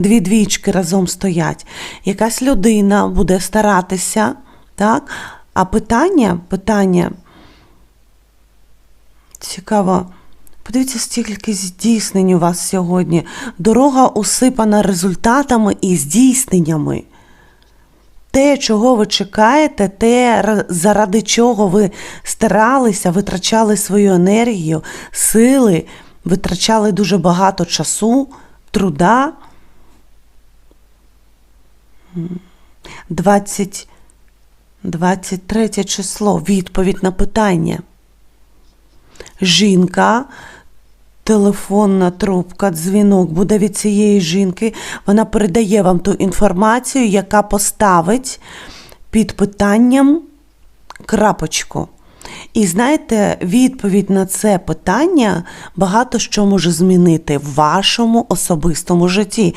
дві двічки разом стоять. Якась людина буде старатися, так? А питання, питання цікаво. Подивіться, стільки здійснень у вас сьогодні. Дорога усипана результатами і здійсненнями. Те, чого ви чекаєте, те, заради чого ви старалися, витрачали свою енергію, сили, витрачали дуже багато часу, труда. М. 20, 23 число. Відповідь на питання. Жінка, телефонна трубка, дзвінок буде від цієї жінки. Вона передає вам ту інформацію, яка поставить під питанням крапочку. І знаєте, відповідь на це питання багато що може змінити в вашому особистому житті.